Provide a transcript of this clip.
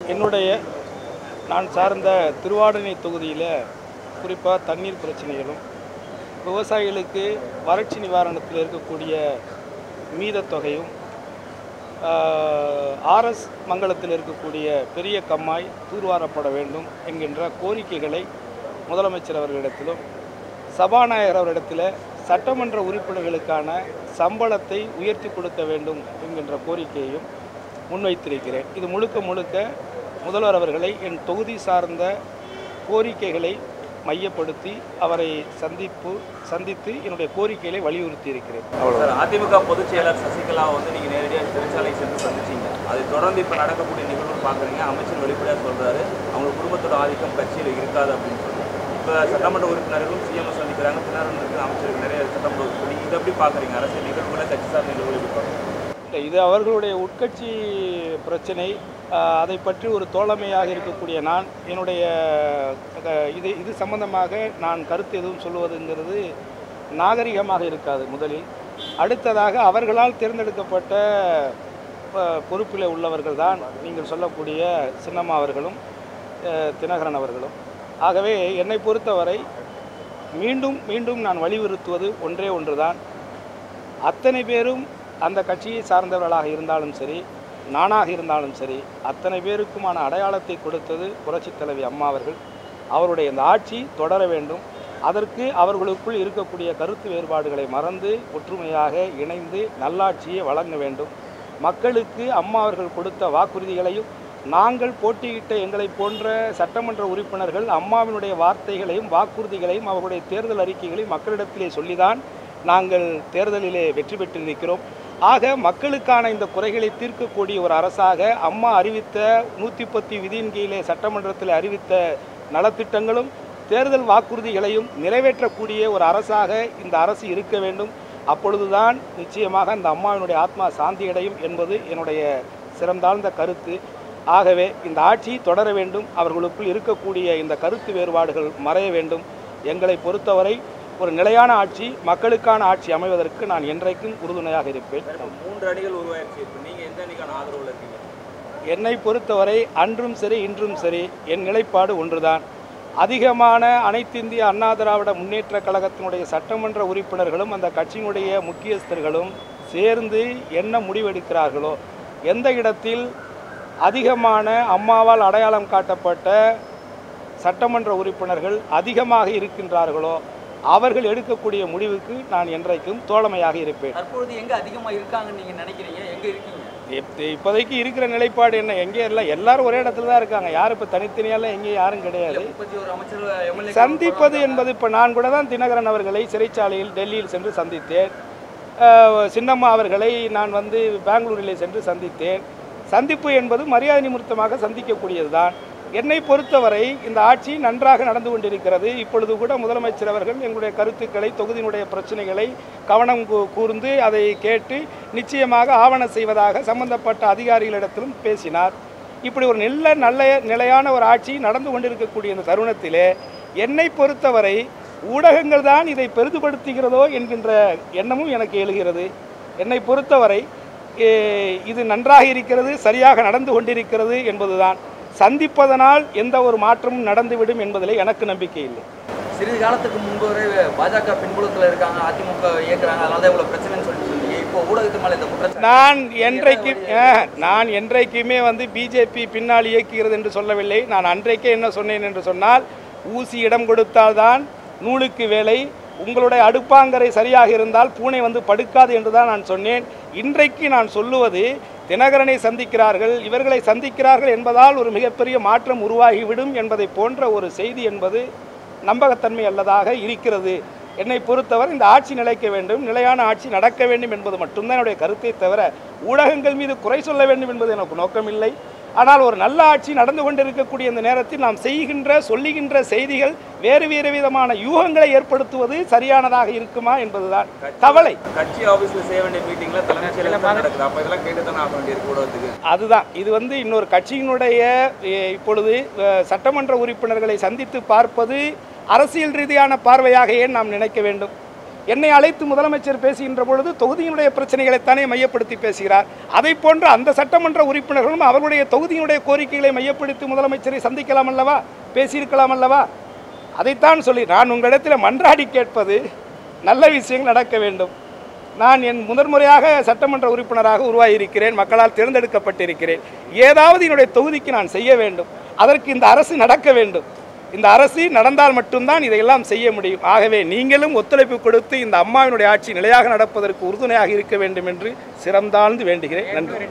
என்னுடைய நான் சார்ந்த திருவாடனை தொகுதியில் குறிப்பாக தண்ணீர் பிரச்சனைகளும் விவசாயிகளுக்கு வறட்சி நிவாரணத்தில் இருக்கக்கூடிய மீதத்தொகையும் ஆர்எஸ் மங்கலத்தில் இருக்கக்கூடிய பெரிய கம்மாய் தூர்வாரப்பட வேண்டும் என்கின்ற கோரிக்கைகளை முதலமைச்சர் அவர்களிடத்திலும் சபாநாயகர் அவரிடத்தில் சட்டமன்ற உறுப்பினர்களுக்கான சம்பளத்தை உயர்த்தி கொடுக்க வேண்டும் என்கின்ற கோரிக்கையையும் முன்வைத்திருக்கிறேன். இது முழுக்க முழுக்க முதல்வர் அவர்களை என் தொகுதி சார்ந்த கோரிக்கைகளை மையப்படுத்தி அவரை சந்திப்பு சந்தித்து என்னுடைய கோரிக்கைகளை வலியுறுத்தி இருக்கிறேன் அவ்வளோ அதிமுக பொதுச் செயலர் சசிகலா வந்து நீங்கள் நேரடியாக சிறைச்சாலை சென்று சந்திச்சீங்க. அதை தொடர்ந்து இப்போ நடக்கக்கூடிய நிகழ்வு பார்க்குறீங்க அமைச்சர் வெளிப்படையாக சொல்கிறாரு அவங்க குடும்பத்தோட ஆதிக்கம் கட்சியில் இருக்காது அப்படின்னு சொல்லி இப்போ சட்டமன்ற உறுப்பினர்களும் சிஎம் சந்திக்கிறாங்க. பின்னர் இருக்கிற அமைச்சர்கள் நிறைய சட்டமன்ற உறுப்பினர். இதை எப்படி பார்க்குறீங்க அரசியல் நிகழ்வுகளை கட்சி சார்ந்த நிகழ்வுகள் எப்படி பார்க்குறீங்க இது அவர்களுடைய உட்கட்சி பிரச்சனை. அதை பற்றி ஒரு தோழமையாக இருக்கக்கூடிய நான் என்னுடைய இது இது சம்பந்தமாக நான் கருத்து எதுவும் சொல்லுவதுங்கிறது நாகரிகமாக இருக்காது முதலில். அடுத்ததாக அவர்களால் தேர்ந்தெடுக்கப்பட்ட பொறுப்பில் உள்ளவர்கள் தான் நீங்கள் சொல்லக்கூடிய சின்னம்மா அவர்களும் தினகரன் அவர்களும். ஆகவே என்னை பொறுத்தவரை மீண்டும் மீண்டும் நான் வலியுறுத்துவது ஒன்றே ஒன்றுதான். அத்தனை பேரும் அந்த கட்சியை சார்ந்தவர்களாக இருந்தாலும் சரி நானாக இருந்தாலும் சரி அத்தனை பேருக்குமான அடையாளத்தை கொடுத்தது புரட்சித் தலைவி அம்மா அவர்கள். அவருடைய இந்த ஆட்சி தொடர வேண்டும். அதற்கு அவர்களுக்குள் இருக்கக்கூடிய கருத்து வேறுபாடுகளை மறந்து ஒற்றுமையாக இணைந்து நல்லாட்சியை வழங்க வேண்டும். மக்களுக்கு அம்மா அவர்கள் கொடுத்த வாக்குறுதிகளையும் நாங்கள் போட்டியிட்ட எங்களைப் போன்ற சட்டமன்ற உறுப்பினர்கள் அம்மாவினுடைய வார்த்தைகளையும் வாக்குறுதிகளையும் அவர்களுடைய தேர்தல் அறிக்கைகளையும் மக்களிடத்திலே சொல்லிதான் நாங்கள் தேர்தலிலே வெற்றி பெற்றிருக்கிறோம். ஆக மக்களுக்கான இந்த குறைகளை தீர்க்கக்கூடிய ஒரு அரசாக அம்மா அறிவித்த நூற்றி பத்து விதியின் கீழே சட்டமன்றத்தில் அறிவித்த நலத்திட்டங்களும் தேர்தல் வாக்குறுதிகளையும் நிறைவேற்றக்கூடிய ஒரு அரசாக இந்த அரசு இருக்க வேண்டும். அப்பொழுதுதான் நிச்சயமாக அந்த அம்மாவினுடைய ஆத்மா சாந்தியடையும் என்பது என்னுடைய சிறந்தாழ்ந்த கருத்து. ஆகவே இந்த ஆட்சி தொடர வேண்டும். அவர்களுக்குள் இருக்கக்கூடிய இந்த கருத்து வேறுபாடுகள் மறைய வேண்டும். எங்களை பொறுத்தவரை ஒரு நிலையான ஆட்சி மக்களுக்கான ஆட்சி அமைவதற்கு நான் என்றைக்கும் உறுதுணையாக இருப்பேன். மூன்று அணிகள் உருவாயிருச்சு இப்போ நீங்க எந்த அணிக்கான ஆதரவுல இருக்கீங்க? என்னை பொறுத்தவரை அன்றும் சரி இன்றும் சரி என் நிலைப்பாடு ஒன்றுதான். அதிகமான அனைத்திந்திய அண்ணா திராவிட முன்னேற்ற கழகத்தினுடைய சட்டமன்ற உறுப்பினர்களும் அந்த கட்சியினுடைய முக்கியஸ்தர்களும் சேர்ந்து என்ன முடிவெடுக்கிறார்களோ எந்த இடத்தில் அதிகமான அம்மாவால் அடையாளம் காட்டப்பட்ட சட்டமன்ற உறுப்பினர்கள் அதிகமாக இருக்கின்றார்களோ அவர்கள் எடுக்கக்கூடிய முடிவுக்கு நான் என்றைக்கும் தோழமையாக இருப்பேன். தற்பொழுது எங்க அதிகமா இருக்காங்கன்னு நீங்க நினைக்கிறீங்க? எங்க இருக்கீங்க? இப்ப- இப்போதைக்கு இருக்கிற நிலைப்பாடு என்ன? எங்கே இல்லை. எல்லாரும் ஒரே இடத்துல தான் இருக்காங்க. யாரும் இப்போ தனித்தனியாலாம் எங்கேயும் யாரும் கிடையாது. சந்திப்பது என்பது இப்போ நான் கூட தான் தினகரன் அவர்களை சிறைச்சாலையில் டெல்லியில் சென்று சந்தித்தேன். சின்னம்மா அவர்களை நான் வந்து பெங்களூரிலே சென்று சந்தித்தேன். சந்திப்பு என்பது மரியாதை நிமித்தமாக சந்திக்கக்கூடியது தான் என்னை பொறுத்தவரை இந்த ஆட்சி நன்றாக நடந்து கொண்டிருக்கிறது. இப்பொழுது கூட முதலமைச்சர் அவர்கள் எங்களுடைய கருத்துக்களை தொகுதியினுடைய பிரச்சனைகளை கவனம் கூர்ந்து அதை கேட்டு நிச்சயமாக ஆவண செய்வதாக சம்பந்தப்பட்ட அதிகாரிகளிடத்திலும் பேசினார். இப்படி ஒரு நல்ல நல்ல நிலையான ஒரு ஆட்சி நடந்து கொண்டிருக்கக்கூடிய இந்த தருணத்திலே என்னை பொறுத்தவரை ஊடகங்கள் தான் இதை பெரிதுபடுத்துகிறதோ என்கின்ற எண்ணமும் எனக்கு எழுகிறது. என்னை பொறுத்தவரை இது நன்றாக இருக்கிறது சரியாக நடந்து கொண்டிருக்கிறது என்பதுதான். சந்திப்பதனால் எந்த ஒரு மாற்றமும் நடந்துவிடும் என்பதிலே எனக்கு நம்பிக்கை இல்லை. சிறிது காலத்துக்கு முன்பு வரை பாஜக பின்புலத்துல இருக்காங்க அதிமுக இயக்குறாங்க அதனால தான் இவ்வளவு பிரச்சனைன்னு சொல்லி சொன்னீங்க இப்போ ஊடகத்து மேல இந்த நான் என்றைக்கு நான் என்றைக்குமே வந்து பிஜேபி பின்னால் இயக்குகிறது என்று சொல்லவில்லை. நான் அன்றைக்கே என்ன சொன்னேன் என்று சொன்னால் ஊசி இடம் கொடுத்தால்தான் நூலுக்கு வேலை உங்களுடைய அடுப்பாங்கரை சரியாக இருந்தால் பூனை வந்து படுக்காது என்று தான் நான் சொன்னேன். இன்றைக்கு நான் சொல்லுவது தினகரனை சந்திக்கிறார்கள் இவர்களை சந்திக்கிறார்கள் என்பதால் ஒரு மிகப்பெரிய மாற்றம் உருவாகிவிடும் என்பதை போன்ற ஒரு செய்தி என்பது நம்பகத்தன்மை அல்லதாக இருக்கிறது. என்னை பொறுத்தவரை இந்த ஆட்சி நிலைக்க வேண்டும் நிலையான ஆட்சி நடக்க வேண்டும் என்பது மட்டும்தான் என்னுடைய கருத்தை தவிர ஊடகங்கள் மீது குறை சொல்ல வேண்டும் என்பது எனக்கு நோக்கமில்லை. ஆனால் ஒரு நல்ல ஆட்சி நடந்து கொண்டிருக்கக்கூடிய இந்த நேரத்தில் நாம் செய்கின்ற சொல்லுகின்ற செய்திகள் வேறு வேறு விதமான யூகங்களை ஏற்படுத்துவது சரியானதாக இருக்குமா என்பதுதான் கவலை. கட்சி ஆபீஸ்ல செய்ய வேண்டிய மீட்டிங்ல தலைமைச் செயலர் தான் நடக்குது. அப்ப இதெல்லாம் கேட்டு தானே ஆக வேண்டியிருக்கு அதுதான். இது வந்து இன்னொரு கட்சியினுடைய இப்பொழுது சட்டமன்ற உறுப்பினர்களை சந்தித்து பார்ப்பது அரசியல் ரீதியான பார்வையாக ஏன் நாம் நினைக்க வேண்டும்? என்னை அழைத்து முதலமைச்சர் பேசுகின்ற பொழுது தொகுதியினுடைய பிரச்சனைகளைத்தானே மையப்படுத்தி பேசுகிறார். அதை போன்ற அந்த சட்டமன்ற உறுப்பினர்களும் அவர்களுடைய தொகுதியினுடைய கோரிக்கைகளை மையப்படுத்தி முதலமைச்சரை சந்திக்கலாம் அல்லவா? பேசியிருக்கலாம் அல்லவா? அதைத்தான் சொல்லி நான் உங்களிடத்தில் மன்றாடி கேட்பது நல்ல விஷயங்கள் நடக்க வேண்டும். நான் என் முதன்முறையாக சட்டமன்ற உறுப்பினராக உருவாகியிருக்கிறேன் மக்களால் தேர்ந்தெடுக்கப்பட்டிருக்கிறேன். ஏதாவது என்னுடைய தொகுதிக்கு நான் செய்ய வேண்டும். அதற்கு இந்த அரசு நடக்க வேண்டும். இந்த அரசு நடந்தால் மட்டும்தான் இதையெல்லாம் செய்ய முடியும். ஆகவே நீங்களும் ஒத்துழைப்பு கொடுத்து இந்த அம்மாவினுடைய ஆட்சி நிலையாக நடப்பதற்கு உறுதுணையாக இருக்க வேண்டும் என்று சிறந்தாழ்ந்து வேண்டுகிறேன். நன்றி.